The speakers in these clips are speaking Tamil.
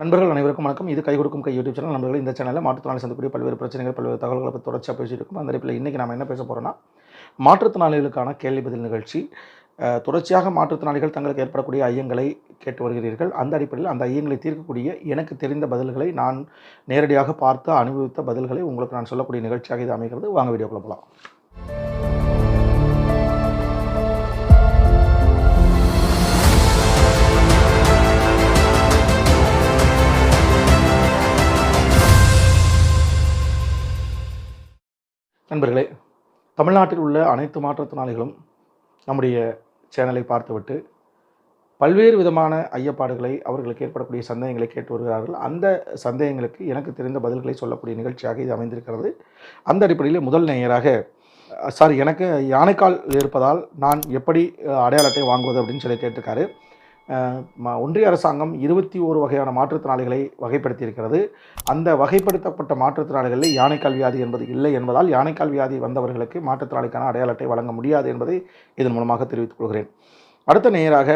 நண்பர்கள் அனைவருக்கும் வணக்கம். இது கை கொடுக்கும் கை யூடியூப் சேனல். நண்பர்கள் இந்த சேனலில் மாற்றுத்திறனாளி சந்திக்கக்கூடிய பல்வேறு பிரச்சனைகள் பல்வேறு தகவல்களை பற்றி தொடர்ச்சியாக பேசிட்டு இருக்கும். அந்த அடிப்பில் இன்றைக்கி நம்ம என்ன பேச போகிறோம்னா மாற்றுத்திறனாளிகளுக்கான கேள்வி பதில் நிகழ்ச்சி. தொடர்ச்சியாக மாற்றுத்திறனாளிகள் தங்களுக்கு ஏற்படக்கூடிய ஐயங்களை கேட்டு வருகிறீர்கள். அந்த அடிப்படையில் அந்த ஐயங்களை தீர்க்கக்கூடிய எனக்கு தெரிந்த பதில்களை நான் நேரடியாக பார்த்து அனுபவித்த பதில்களை உங்களுக்கு நான் சொல்லக்கூடிய நிகழ்ச்சியாக இது அமைகிறது. வாங்க வீடியோக்குள்ள போகலாம் நண்பர்களே தமிழ்நாட்டில் உள்ள அனைத்து மாற்றுத்திறனாளிகளும் நம்முடைய சேனலை பார்த்துவிட்டு பல்வேறு விதமான ஐயப்பாடுகளை அவர்களுக்கு ஏற்படக்கூடிய சந்தேகங்களை கேட்டு வருகிறார்கள். அந்த சந்தேகங்களுக்கு எனக்கு தெரிந்த பதில்களை சொல்லக்கூடிய நிகழ்ச்சியாக இது அமைந்திருக்கிறது. அந்த அடிப்படையில் முதல் நேயராக சார் எனக்கு யானைக்கால் இருப்பதால் நான் எப்படி அடையாளத்தை அடையாள அட்டை வாங்குவது அப்படின்னு சொல்லி கேட்டிருக்காரு. ஒன்றிய அரசாங்கம் இருபத்தி ஓரு வகையான மாற்றுத்திறனாளிகளை வகைப்படுத்தியிருக்கிறது. அந்த வகைப்படுத்தப்பட்ட மாற்றுத்திறனாளிகளில் யானைக்கால் வியாதி என்பது இல்லை என்பதால் யானைக்கால் வியாதி வந்தவர்களுக்கு மாற்றுத்திறனாளிக்கான அடையாள அட்டை வழங்க முடியாது என்பதை இதன் மூலமாக தெரிவித்துக் கொள்கிறேன். அடுத்த நேராக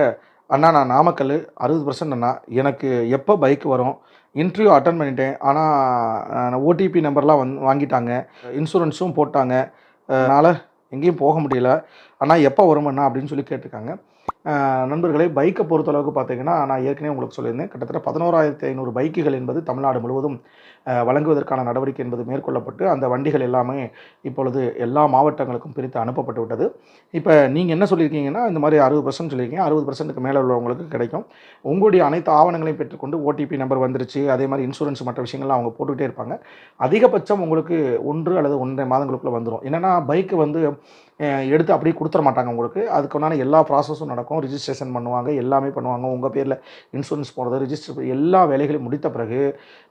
அண்ணா நான் நாமக்கல் அறுபது பர்சன்ட் அண்ணா எனக்கு எப்போ பைக் வரும்? இன்டர்வியூ அட்டன் பண்ணிட்டேன். ஆனால் ஓடிபி நம்பர்லாம் வந் வாங்கிட்டாங்க. இன்சூரன்ஸும் போட்டாங்க. அதனால் எங்கேயும் போக முடியல. ஆனால் எப்போ வருமண்ணா அப்படின்னு சொல்லி கேட்டிருக்காங்க. நண்பர்களே பைக்கை பொறுத்தளவுக்கு பார்த்தீங்கன்னா நான் ஏற்கனவே உங்களுக்கு சொல்லியிருந்தேன். கிட்டத்தட்ட பதினோராயிரத்தி ஐநூறு பைக்குகள் என்பது தமிழ்நாடு முழுவதும் வழங்குவதற்கான நடவடிக்கை என்பது மேற்கொள்ளப்பட்டு அந்த வண்டிகள் எல்லாமே இப்பொழுது எல்லா மாவட்டங்களுக்கும் பிரித்து அனுப்பப்பட்டு விட்டது. இப்போ நீங்கள் என்ன சொல்லியிருக்கீங்கன்னா இந்த மாதிரி அறுபது பர்சன்ட் சொல்லியிருக்கீங்க. அறுபது பர்சன்ட்டுக்கு மேலே உள்ளவங்களுக்கு கிடைக்கும். உங்களுடைய அனைத்து ஆவணங்களையும் பெற்றுக்கொண்டு ஓடிபி நம்பர் வந்துருச்சு. அதே மாதிரி இன்சூரன்ஸ் மற்ற விஷயங்கள்லாம் அவங்க போட்டுக்கிட்டே இருப்பாங்க. அதிகபட்சம் உங்களுக்கு ஒன்று அல்லது ஒன்றரை மாதங்களுக்குள்ளே வந்துடும் என்னென்னா பைக்கு வந்து எடுத்து அப்படியே கொடுத்துட மாட்டாங்க உங்களுக்கு. அதுக்குண்டான எல்லா ப்ராசஸும் நடக்கும். ரிஜிஸ்ட்ரேஷன் பண்ணுவாங்க எல்லாமே பண்ணுவாங்க. உங்கள் பேரில் இன்சூரன்ஸ் போடுறது ரிஜிஸ்டர் எல்லா வேலைகளையும் முடித்த பிறகு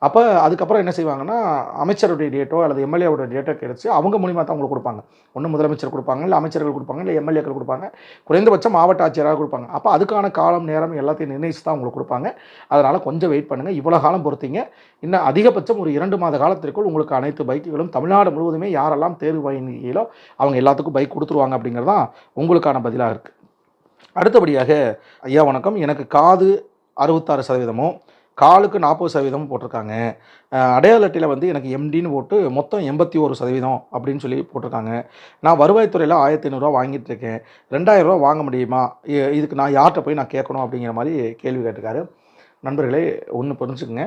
அப்போ அதுக்கப்புறம் என்ன செய்வாங்கன்னா அமைச்சருடைய டேட்டோ அல்லது எம்எல்ஏவோட டேட்டோ கிடைச்சி அவங்க மூலியமாக தான் உங்களுக்கு கொடுப்பாங்க. ஒன்று முதலமைச்சர் கொடுப்பாங்க இல்லை அமைச்சர்கள் கொடுப்பாங்க இல்லை எம்எல்ஏக்கள் கொடுப்பாங்க. குறைந்தபட்சம் மாவட்ட ஆட்சியராக கொடுப்பாங்க. அப்போ அதுக்கான காலம் நேரம் எல்லாத்தையும் நிர்ணயித்து தான் உங்களுக்கு கொடுப்பாங்க. அதனால் கொஞ்சம் வெயிட் பண்ணுங்கள் இவ்வளோ காலம் பொறுத்தீங்க. இன்னும் அதிகபட்சம் ஒரு இரண்டு மாத காலத்திற்குள் உங்களுக்கு அனைத்து பைக்குகளும் தமிழ்நாடு முழுவதுமே யாரெல்லாம் தேர்வு வாங்கினீங்களோ அவங்க எல்லாத்துக்கும் பைக் கொடுத்துருவாங்க அப்படிங்கிறது தான் உங்களுக்கான பதிலாக இருக்குது அடுத்தபடியாக ஐயா வணக்கம். எனக்கு காது அறுபத்தாறு சதவீதமும் காலுக்கு நாற்பது சதவீதமும் போட்டிருக்காங்க. அடையாளட்டையில் அடையாள அட்டையில் வந்து எனக்கு எம்டின்னு போட்டு மொத்தம் எண்பத்தி ஒரு சதவீதம் அப்படின்னு சொல்லி போட்டிருக்காங்க. நான் வருவாய்த்துறையில் ஆயிரத்தி ஐநூறுரூவா வாங்கிட்டு இருக்கேன். ரெண்டாயிரம் ரூபா வாங்க முடியுமா? இதுக்கு நான் யார்கிட்ட போய் நான் கேட்கணும் அப்படிங்கிற மாதிரி கேள்வி கேட்டிருக்காரு. நண்பர்களே ஒன்று புரிஞ்சுக்குங்க.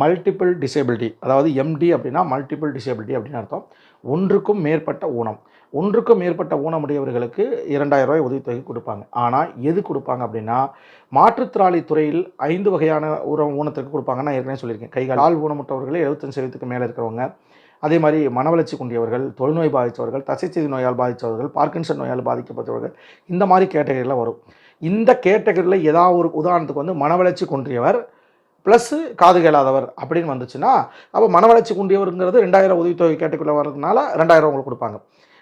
மல்டிபிள் டிசேபிலிட்டி அதாவது எம்டி அப்படின்னா மல்டிபிள் டிசேபிலிட்டி அப்படின்னு அர்த்தம். ஒன்றுக்கும் மேற்பட்ட ஊனம். ஒன்றுக்கும் மேற்பட்ட ஊனமுடையவர்களுக்கு இரண்டாயிரம் ரூபாய் உதவித்தொகை கொடுப்பாங்க. ஆனால் எது கொடுப்பாங்க அப்படின்னா மாற்றுத்திறனாளி துறையில் ஐந்து வகையான உரம் ஊனத்திற்கு கொடுப்பாங்க நான் ஏற்கனவே சொல்லியிருக்கேன். கைகள் ஆள் ஊனமுற்றவர்களே எழுபத்தஞ்சு சதவீதத்துக்கு மேலே இருக்கிறவங்க. அதே மாதிரி மனவளர்ச்சி குண்டியவர்கள் தொழுநோய் பாதித்தவர்கள் தசைச்செய்தி நோயால் பாதித்தவர்கள் பார்க்கின்சன் நோயால் பாதிக்கப்பட்டவர்கள் இந்த மாதிரி கேட்டகரியெலாம் வரும். இந்த கேட்டகரியில் ஏதாவது ஒரு உதாரணத்துக்கு வந்து மனவளர்ச்சி குன்றியவர் ப்ளஸ்ஸு காது கேளாதவர் அப்படின்னு வந்துச்சுன்னா அப்போ மனவளர்ச்சி குன்றியவருங்கிறது ரெண்டாயிரம் உதவித்தொகை கேட்டுக்குள்ளே வர்றதுனால ரெண்டாயிரம் உங்களுக்கு கொடுப்பாங்க.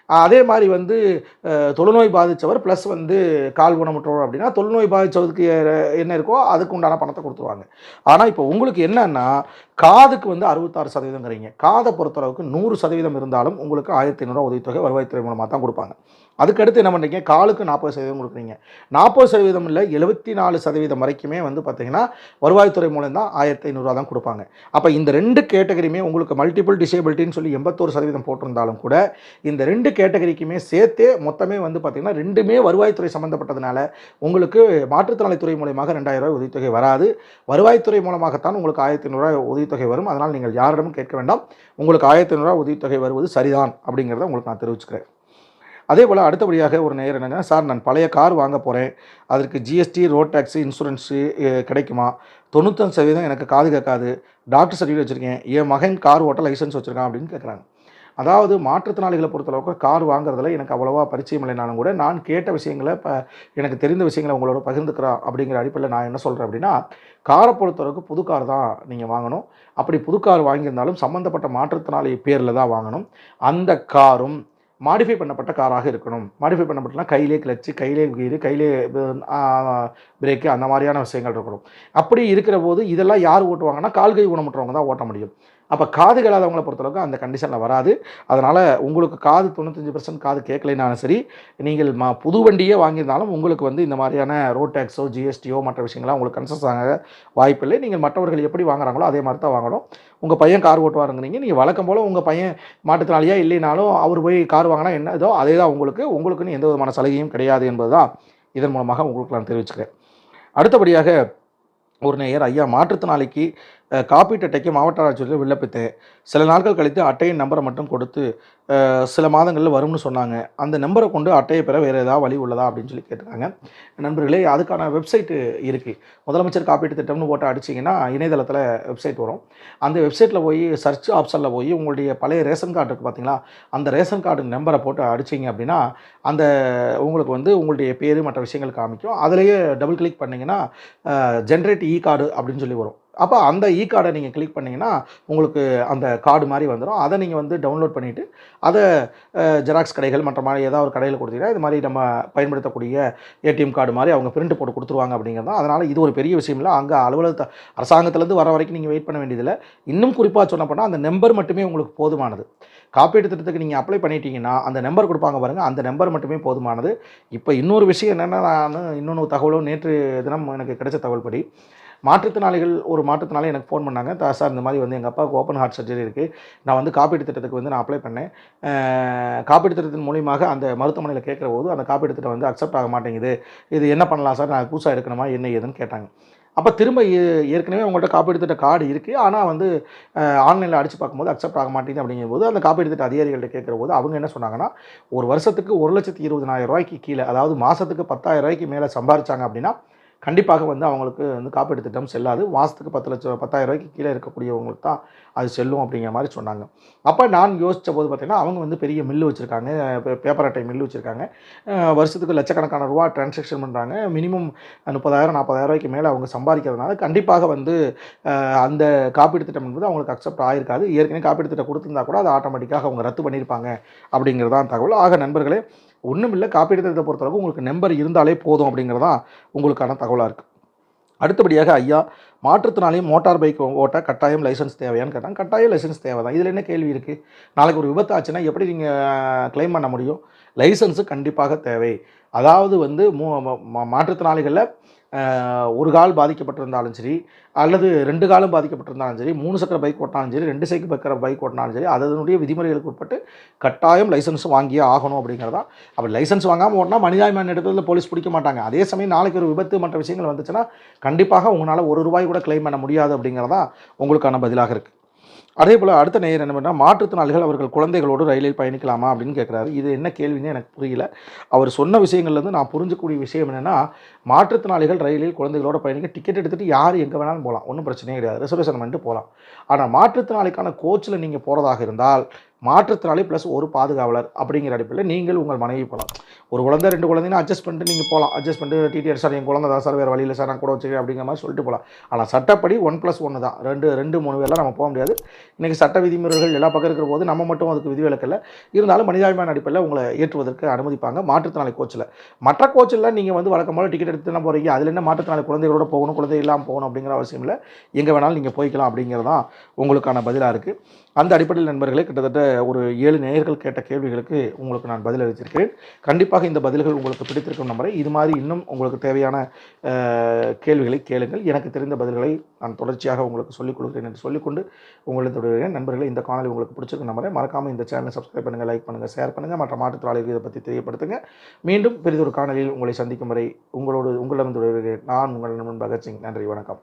அதே மாதிரி வந்து தொழுநோய் பாதித்தவர் ப்ளஸ் வந்து கால் ஊனமுற்றவர் அப்படின்னா தொழுநோய் பாதித்தவருக்கு என்ன இருக்கோ அதுக்கு உண்டான பணத்தை கொடுத்துருவாங்க. ஆனால் இப்போ உங்களுக்கு என்னன்னா காதுக்கு வந்து அறுபத்தாறு சதவீதங்கிறீங்க காதை பொறுத்தளவுக்கு நூறு சதவீதம் இருந்தாலும் உங்களுக்கு ஆயிரத்தி ஐநூறுரூவா உதவித்தொகை வருவாய்த்துறை மூலமாக தான் கொடுப்பாங்க. அதுக்கடுத்து என்ன பண்ணுறீங்க காலுக்கு நாற்பது சதவீதம் கொடுக்குறீங்க. நாற்பது சதவீதம் இல்லை எழுபத்தி நாலு சதவீதம் வரைக்குமே வந்து பார்த்தீங்கன்னா வருவாய்த்துறை மூலம் தான் ஆயிரத்தி ஐநூறுரூவா தான் கொடுப்பாங்க. அப்போ இந்த ரெண்டு கேட்டகரியுமே உங்களுக்கு மல்டிபிள் டிசேபிலிட்டின்னு சொல்லி எண்பத்தோரு சதவீதம் போட்டிருந்தாலும் கூட இந்த ரெண்டு கேட்டகரிக்குமே சேர்த்தே மொத்தமே வந்து பார்த்திங்கன்னா ரெண்டுமே வருவாய்த்துறை சம்மந்தப்பட்டதுனால உங்களுக்கு மாற்றுத்திறனாளித்துறை மூலயமாக ரெண்டாயிரம் ரூபாய் உதவித்தொகை வராது. வருவாய்த்துறை மூலமாகத்தான் உங்களுக்கு ஆயிரத்தி ஐநூறுரூவா உதவித்தொகை வரும். அதனால் நீங்கள் யாரிடமும் கேட்க வேண்டாம். உங்களுக்கு ஆயிரத்தி ஐநூறுரூவா உதவித்தொகை வருவது சரிதான் அப்படிங்கிறத உங்களுக்கு நான் தெரிவிச்சுக்கிறேன். அதே போல் அடுத்தபடியாக ஒரு நேரம் என்னென்னா சார் நான் பழைய கார் வாங்க போகிறேன் அதற்கு ஜிஎஸ்டி ரோட் டேக்ஸு இன்சூரன்ஸு கிடைக்குமா? தொண்ணூத்தஞ்சு சதவீதம் எனக்கு காது கேட்காது. டாக்டர் சர்டிஃபிகேட் வச்சுருக்கேன். என் மகன் கார் ஓட்ட லைசன்ஸ் வச்சுருக்கான் அப்படின்னு கேட்குறாங்க. அதாவது மாற்றுத்திறனாளிகளை பொறுத்தளவுக்கு கார் வாங்குறதுல எனக்கு அவ்வளோவா பரிச்சயம் இல்லைனாலும் கூட நான் கேட்ட விஷயங்களை இப்போ எனக்கு தெரிந்த விஷயங்களை உங்களோட பகிர்ந்துக்கிறோம் அப்படிங்கிற அடிப்படையில் நான் என்ன சொல்கிறேன் அப்படின்னா காரை பொறுத்தளவுக்கு புது கார் தான் நீங்கள் வாங்கணும். அப்படி புது கார் வாங்கியிருந்தாலும் சம்மந்தப்பட்ட மாற்றுத்திறனாளி பேரில் தான் வாங்கணும். அந்த காரும் மாடிஃபை பண்ணப்பட்ட காராக இருக்கணும். மாடிஃபை பண்ணப்பட்டனா கையிலே கிளச்சு கையிலே கீரு கையிலே பிரேக்கு அந்த மாதிரியான விஷயங்கள் இருக்கணும். அப்படி இருக்கிற போது இதெல்லாம் யார் ஓட்டுவாங்கன்னா கால்கை ஊனமுற்றவங்க தான் ஓட்ட முடியும். அப்போ காது கேளாதவங்களை பொறுத்தளவுக்கு அந்த கண்டிஷனில் வராது. அதனால் உங்களுக்கு காது தொண்ணூத்தஞ்சு பர்சன்ட் காது கேட்கலைனாலும் சரி நீங்கள் மா புது வண்டியே வாங்கியிருந்தாலும் உங்களுக்கு வந்து இந்த மாதிரியான ரோட் டேக்ஸோ ஜிஎஸ்டியோ மற்ற விஷயங்கள்லாம் உங்களுக்கு கன்சஸ் ஆக வாய்ப்பில்லை. நீங்கள் மற்றவர்கள் எப்படி வாங்குறாங்களோ அதே மாதிரி தான் வாங்கணும். உங்கள் பையன் கார் ஓட்டுவாருங்கிறீங்க. நீங்கள் வழக்கம் போல் உங்கள் பையன் மாற்றுத்திறனாளியாக இல்லைனாலும் அவர் போய் கார் வாங்கினா என்ன இதோ அதே தான் உங்களுக்கு. உங்களுக்குன்னு எந்த விதமான சலுகையும் கிடையாது என்பது தான் இதன் மூலமாக உங்களுக்கு நான் தெரிவிச்சுக்கிறேன். அடுத்தபடியாக ஒரு நேயர் ஐயா மாற்றுத்திறனாளிக்கு காப்பீட்டு அட்டைக்கு மாவட்ட ஆட்சியர்கள் விண்ணப்பித்து சில நாட்கள் கழித்து அட்டையின் நம்பரை மட்டும் கொடுத்து சில மாதங்களில் வரும்னு சொன்னாங்க. அந்த நம்பரை கொண்டு அட்டையை பெற வேறு ஏதாவது வழி உள்ளதா அப்படின்னு சொல்லி கேட்டிருக்காங்க. நண்பர்களே அதுக்கான வெப்சைட்டு இருக்குது முதலமைச்சர் காப்பீட்டு திட்டம்னு போட்டு அடிச்சிங்கன்னா இணையதளத்தில் வெப்சைட் வரும். அந்த வெப்சைட்டில் போய் சர்ச் ஆப்ஷனில் போய் உங்களுடைய பழைய ரேஷன் கார்டு இருக்குது பார்த்தீங்களா அந்த ரேஷன் கார்டு நம்பரை போட்டு அடிச்சிங்க அப்படின்னா அந்த உங்களுக்கு வந்து உங்களுடைய பேர் மற்ற விஷயங்கள் காமிக்கும். அதிலேயே டபுள் கிளிக் பண்ணிங்கன்னா ஜென்ரேட் இ கார்டு அப்படின்னு சொல்லி வரும். அப்போ அந்த இ கார்டை நீங்கள் கிளிக் பண்ணிங்கன்னா உங்களுக்கு அந்த கார்டு மாதிரி வந்துடும் அதை நீங்கள் வந்து டவுன்லோட் பண்ணிவிட்டு அதை ஜெராக்ஸ் கடைகள் மற்ற மாதிரி ஏதாவது ஒரு கடையில் கொடுத்தீங்கன்னா இது மாதிரி நம்ம பயன்படுத்தக்கூடிய ஏடிஎம் கார்டு மாதிரி அவங்க பிரிண்ட் போட்டு கொடுத்துருவாங்க அப்படிங்கிறது தான். அதனால் இது ஒரு பெரிய விஷயம் இல்லை. அங்கே அலுவலகத்தை அரசாங்கத்திலேருந்து வர வரைக்கும் நீங்கள் வெயிட் பண்ண வேண்டியதில்லை. இன்னும் குறிப்பாக சொன்ன போனால் அந்த நம்பர் மட்டுமே உங்களுக்கு போதுமானது. காப்பீட்டு திட்டத்துக்கு நீங்கள் அப்ளை பண்ணிட்டீங்கன்னா அந்த நம்பர் கொடுப்பாங்க பாருங்கள் அந்த நம்பர் மட்டுமே போதுமானது. இப்போ இன்னொரு விஷயம் என்னென்னா நான் இன்னொன்று தகவலும் நேற்று தினம் எனக்கு கிடைச்ச தகவல் படி மாற்றுத்திறனாளிகள் ஒரு மாற்றுத்திறனாளி எனக்கு ஃபோன் பண்ணாங்க. "தா- சார் இந்த மாதிரி வந்து எங்கள் அப்பாவுக்கு ஓப்பன் ஹார்ட் சர்ஜரி இருக்குது நான் வந்து காப்பீட்டு திட்டத்துக்கு வந்து நான் அப்ளை பண்ணேன். காப்பீட்டு திட்டத்தின் மூலியமாக அந்த மருத்துவமனையில் கேட்குற போது அந்த காப்பீட்டு திட்டம் வந்து அக்செப்ட் ஆக மாட்டேங்குது. இது என்ன பண்ணலாம் சார்? நான் புதுசாக எடுக்கணுமா? என்ன ஏதுன்னு கேட்டாங்க. அப்போ திரும்ப ஏற்கனவே உங்கள்கிட்ட காப்பீடு திட்ட கார்டு இருக்குது ஆனால் வந்து ஆன்லைனில் அடித்து பார்க்கும்போது அக்செப்ட் ஆக மாட்டேங்குது அப்படிங்கும்போது அந்த காப்பீடு திட்ட அதிகாரிகள்ட்ட கேட்குற போது அவங்க என்ன சொன்னாங்கன்னா ஒரு வருஷத்துக்கு ஒரு லட்சத்தி இருபதனாயிரம் ரூபாய்க்கு கீழே அதாவது மாதத்துக்கு பத்தாயிரம் ரூபாய்க்கு மேலே சம்பாரிச்சாங்க அப்படின்னா கண்டிப்பாக வந்து அவங்களுக்கு வந்து காப்பீடு திட்டம் செல்லாது. மாதத்துக்கு பத்து லட்சம் பத்தாயிரம் ரூபாய்க்கு கீழே இருக்கக்கூடியவங்களுக்கு தான் அது செல்லும் அப்படிங்கிற மாதிரி சொன்னாங்க. அப்போ நான் யோசித்த போது பார்த்திங்கன்னா அவங்க வந்து பெரிய மில்லு வச்சுருக்காங்க. பேப்பர் அட்டை மில்லு வச்சுருக்காங்க. வருஷத்துக்கு லட்சக்கணக்கான ரூபா டிரான்சாக்ஷன் பண்ணுறாங்க மினிமம் முப்பதாயிரம் நாற்பதாயிரம் ரூபாய்க்கு மேலே அவங்க சம்பாதிக்கிறதுனால கண்டிப்பாக வந்து அந்த காப்பீடு திட்டம் என்பது அவங்களுக்கு அக்செப்ட் ஆகிருக்காது ஏற்கனவே காப்பீடு திட்டம் கொடுத்துருந்தா கூட அதை ஆட்டோமேட்டிக்காக அவங்க ரத்து பண்ணியிருப்பாங்க அப்படிங்கிறதான் தகவல். ஆக நண்பர்களே ஒன்றும் இல்லை காப்பீடு திட்டத்தை பொறுத்தளவுக்கு உங்களுக்கு நம்பர் இருந்தாலே போதும் அப்படிங்கிறதான் உங்களுக்கான தகவலாக இருக்குது அடுத்தபடியாக ஐயா மாற்றுத்திறனாளியும் மோட்டார் பைக் ஓட்ட கட்டாயம் லைசன்ஸ் தேவையான்னு கேட்டாங்க கட்டாயம் லைசன்ஸ் தேவை தான் இதில் என்ன கேள்வி இருக்குது நாளைக்கு ஒரு விபத்து ஆச்சுன்னா எப்படி நீங்கள் க்ளைம் பண்ண முடியும்? லைசன்ஸு கண்டிப்பாக தேவை. அதாவது வந்து மூ மாற்றுத்திறனாளிகளில் ஒரு கால் பாதிக்கப்பட்டிருந்தாலும் சரி அல்லது ரெண்டு காலும் பாதிக்கப்பட்டிருந்தாலும் சரி மூணு சக்கர பைக் ஓட்டினாலும் சரி ரெண்டு சைக்கிள் பக்கர பைக் ஓட்டினாலும் சரி அதனுடைய விதிமுறைகளுக்கு உட்பட்டு கட்டாயம் லைசன்ஸ் வாங்கியே ஆகணும் அப்படிங்கிறதா. அப்போ லைசன்ஸ் வாங்காமல் ஓட்டினா மனிதாபிமான இடத்துல போலீஸ் பிடிக்க மாட்டாங்க. அதே சமயம் நாளைக்கு ஒரு விபத்து மற்ற விஷயங்கள் வந்துச்சுன்னா கண்டிப்பாக உங்களால் ஒரு ரூபாய் கூட கிளைம் பண்ண முடியாது அப்படிங்கிறதா உங்களுக்கான பதிலாக இருக்குது அதே போல் அடுத்த நேயர் என்ன பண்ணால் மாற்றுத்திறனாளிகள் அவர்கள் குழந்தைகளோடு ரயிலில் பயணிக்கலாமா அப்படின்னு கேட்குறாரு. இது என்ன கேள்வின்னு எனக்கு புரியல. அவர் சொன்ன விஷயங்கள்லேருந்து நான் புரிஞ்சக்கூடிய விஷயம் என்னென்னா மாற்றுத்திறனாளிகள் ரயிலில் குழந்தைகளோட பயணிக்க டிக்கெட் எடுத்துகிட்டு யார் எங்கே வேணாலும் போகலாம் ஒன்றும் பிரச்சனையே கிடையாது. ரிசர்வேஷன் பண்ணிட்டு போகலாம் ஆனால் மாற்றுத்திறனாளிக்கான கோச்சில் நீங்கள் போகிறதாக இருந்தால் மாற்றுத்திறனாளி ப்ளஸ் ஒரு பாதுகாவலர் அப்படிங்கிற அடிப்படையில் நீங்கள் உங்கள் மனைவி போகலாம் ஒரு குழந்தை ரெண்டு குழந்தைங்கன்னா அட்ஜஸ்ட் பண்ணிட்டு நீங்கள் போகலாம் அட்ஜஸ்ட் பண்ணிட்டு டிடிஆர் சார் என் குழந்தை தான் சார் வேறு வழியில் சார் நான் கூட வச்சுக்கிறேன் அப்படிங்கிற மாதிரி சொல்லிட்டு போகலாம் ஆனால் சட்டப்படி ஒன் ப்ளஸ் ஒன்று தான். ரெண்டு ரெண்டு மூணு பேர்லாம் நம்ம போக முடியாது. இன்றைக்கி சட்ட விதிமுறைகள் எல்லா பக்கம் இருக்கிற போது நம்ம மட்டும் அதுக்கு விதிவிலக்கில் இருந்தாலும் மனிதாபிமான அடிப்படையில் உங்களை ஏற்றுவதற்கு அனுமதிப்பாங்க. மாற்றுத்திறனாளி கோச்சில் மற்ற கோச்சில் நீங்கள் வந்து வழக்கம் போல் டிக்கெட் எடுத்து தான் போகிறீங்க அதில் என்ன மாற்றுத்திறனாளி குழந்தைகளோட போகணும் குழந்தை இல்லாமல் போகணும் அப்படிங்கிற அவசியம் இல்லை. எங்கே வேணாலும் நீங்கள் போய்க்கலாம் அப்படிங்கிறது தான் உங்களுக்கான பதிலாக இருக்குது அந்த அடிப்படையில் நண்பர்களே கிட்டத்தட்ட ஒரு ஏழு நேயர்கள் கேட்ட கேள்விகளுக்கு உங்களுக்கு நான் பதில் அளித்திருக்கிறேன். கண்டிப்பாக இந்த பதில்கள் உங்களுக்கு பிடித்திருக்கும் நம்பரை இது மாதிரி இன்னும் உங்களுக்கு தேவையான கேள்விகளை கேளுங்கள். எனக்கு தெரிந்த பதில்களை நான் தொடர்ச்சியாக உங்களுக்கு சொல்லிக் கொடுக்கிறேன் என்று சொல்லிக்கொண்டு உங்களை தொடர்கிறேன் நண்பர்களே இந்த காணொலி உங்களுக்கு பிடிச்சிருக்கும் நம்பரை மறக்காமல் இந்த சேனலை சப்ஸ்கிரைப் பண்ணுங்கள் லைக் பண்ணுங்கள் ஷேர் பண்ணுங்கள் மற்ற மாற்றுத்திறனாளிகள் இதை பற்றி தெரியப்படுத்துங்க. மீண்டும் பெரிதொரு காணொலியில் உங்களை சந்திக்கும் வரை உங்களோடு உங்களிடம் தொடர்கிறேன் நான் உங்கள் நண்பன் பகத்சிங் நன்றி வணக்கம்.